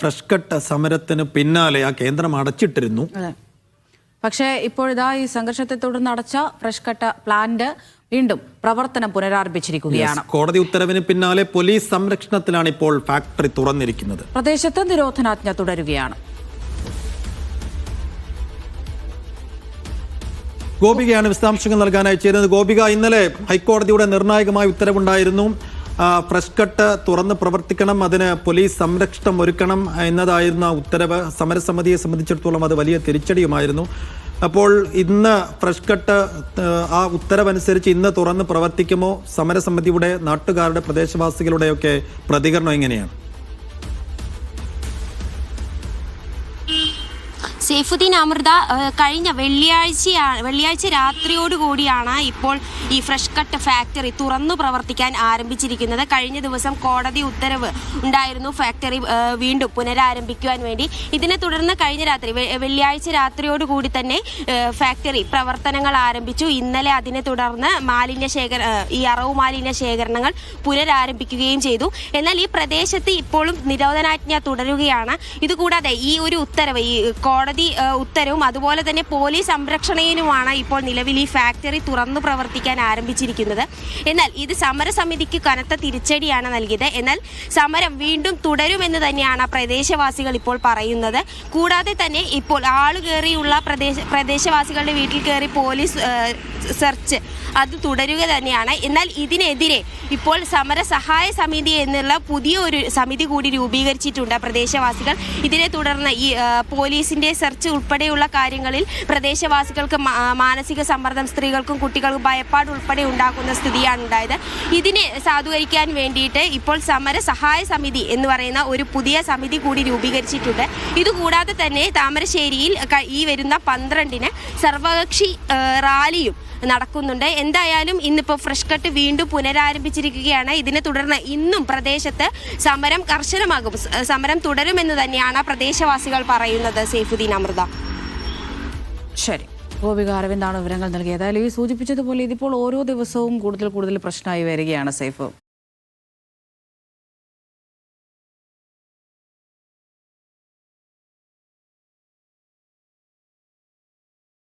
Fresh cut സമരത്തിന് പിന്നാലെ ആ കേന്ദ്രം അടച്ചിട്ടിരുന്നു. പക്ഷേ ഇപ്പോഴിതാ ഈ സംഘർഷത്തെ തുടർന്ന് അടച്ച ഫ്രഷ് കട്ട പ്ലാന്റ് വീണ്ടും പ്രവർത്തനം പുനരാരംഭിച്ചിരിക്കുകയാണ്. കോടതി ഉത്തരവിന് പിന്നാലെ പോലീസ് സംരക്ഷണത്തിലാണ് ഇപ്പോൾ ഫാക്ടറി തുറന്നിരിക്കുന്നത്. പ്രദേശത്ത് നിരോധനാജ്ഞ തുടരുകയാണ്. ഗോപികയാണ് വിശദാംശങ്ങൾ നൽകാനായി ചേരുന്നത് ഗോപിക ഇന്നലെ ഹൈക്കോടതിയുടെ നിർണായകമായ ഉത്തരവുണ്ടായിരുന്നു. ഫ്രഷ് കട്ട് തുറന്ന് പ്രവർത്തിക്കണം അതിന് പോലീസ് സംരക്ഷണം ഒരുക്കണം എന്നതായിരുന്നു ഉത്തരവ് സമരസമിതിയെ സംബന്ധിച്ചിടത്തോളം അത് വലിയ തിരിച്ചടിയുമായിരുന്നു. അപ്പോൾ ഇന്ന് ഫ്രഷ് കട്ട് ആ ഉത്തരവനുസരിച്ച് ഇന്ന് തുറന്ന് പ്രവർത്തിക്കുമോ? സമരസമിതിയുടെ നാട്ടുകാരുടെ പ്രദേശവാസികളുടെയൊക്കെ പ്രതികരണം എങ്ങനെയാണ്? സൈഫുദ്ദീൻ അമൃത കഴിഞ്ഞ വെള്ളിയാഴ്ചയാണ് വെള്ളിയാഴ്ച രാത്രിയോടുകൂടിയാണ് ഇപ്പോൾ ഈ ഫ്രഷ് കട്ട് ഫാക്ടറി തുറന്നു പ്രവർത്തിക്കാൻ ആരംഭിച്ചിരിക്കുന്നത്. കഴിഞ്ഞ ദിവസം കോടതി ഉത്തരവ് ഉണ്ടായിരുന്നു. ഫാക്ടറി വീണ്ടും പുനരാരംഭിക്കുവാൻ വേണ്ടി. ഇതിനെ തുടർന്ന് കഴിഞ്ഞ രാത്രി വെള്ളിയാഴ്ച രാത്രിയോടുകൂടി തന്നെ ഫാക്ടറി പ്രവർത്തനങ്ങൾ ആരംഭിച്ചു. ഇന്നലെ അതിനെ തുടർന്ന് മാലിന്യ ശേഖര ഈ അറവ് മാലിന്യ ശേഖരണങ്ങൾ പുനരാരംഭിക്കുകയും ചെയ്തു. എന്നാൽ ഈ പ്രദേശത്ത് ഇപ്പോഴും നിരോധനാജ്ഞ തുടരുകയാണ്. ഇതുകൂടാതെ ഈ ഒരു ഉത്തരവ് ഈ കോടതി ഏഹ്, ഉത്തരവും അതുപോലെ തന്നെ പോലീസ് സംരക്ഷണയിലുമാണ് ഇപ്പോൾ നിലവിൽ ഈ ഫാക്ടറി തുറന്നു പ്രവർത്തിക്കാൻ ആരംഭിച്ചിരിക്കുന്നത്. എന്നാൽ ഇത് സമരസമിതിക്ക് കനത്ത തിരിച്ചടിയാണ് നൽകിയത്. എന്നാൽ സമരം വീണ്ടും തുടരുമെന്ന് തന്നെയാണ് പ്രദേശവാസികൾ ഇപ്പോൾ പറയുന്നത്. കൂടാതെ തന്നെ ഇപ്പോൾ ആളുകേറിയുള്ള പ്രദേശ പ്രദേശവാസികളുടെ വീട്ടിൽ കയറി പോലീസ് സെർച്ച് അത് തുടരുക തന്നെയാണ്. എന്നാൽ ഇതിനെതിരെ ഇപ്പോൾ സമര സഹായ സമിതി എന്നുള്ള പുതിയ ഒരു സമിതി കൂടി രൂപീകരിച്ചിട്ടുണ്ട് പ്രദേശവാസികൾ. ഇതിനെ തുടർന്ന് ഈ പോലീസിന്റെ സെർച്ച് ഉൾപ്പെടെയുള്ള കാര്യങ്ങളിൽ പ്രദേശവാസികൾക്ക് മാനസിക സമ്മർദ്ദം സ്ത്രീകൾക്കും കുട്ടികൾക്കും ഭയപ്പാട് ഉൾപ്പെടെ ഉണ്ടാക്കുന്ന സ്ഥിതിയാണ് ഉണ്ടായത്. ഇതിനെ സാധൂകരിക്കാൻ വേണ്ടിയിട്ട് ഇപ്പോൾ സമര സഹായ സമിതി എന്ന് പറയുന്ന ഒരു പുതിയ സമിതി കൂടി രൂപീകരിച്ചിട്ടുണ്ട്. ഇതുകൂടാതെ തന്നെ താമരശ്ശേരിയിൽ ഈ വരുന്ന പന്ത്രണ്ടിന് സർവകക്ഷി റാലിയും നടക്കുന്നുണ്ട്. എന്തായാലും ഇന്നിപ്പോൾ ഫ്രഷ് കട്ട് വീണ്ടും പുനരാരംഭിച്ചിരിക്കുകയാണ്. ഇതിനെ തുടർന്ന് ഇന്നും പ്രദേശത്ത് സമരം കർശനമാകും. സമരം തുടരുമെന്ന് തന്നെയാണ് പ്രദേശവാസികൾ പറയുന്നത്. സൈഫുദ്ദീൻ അമൃത. ശരി. ഗോപിക അരവിന്ദാണ് വിവരങ്ങൾ നൽകിയത്. ഏതായാലും ഈ സൂചിപ്പിച്ചതുപോലെ ഇതിപ്പോൾ ഓരോ ദിവസവും കൂടുതൽ കൂടുതൽ പ്രശ്നമായി വരികയാണ് സൈഫ്.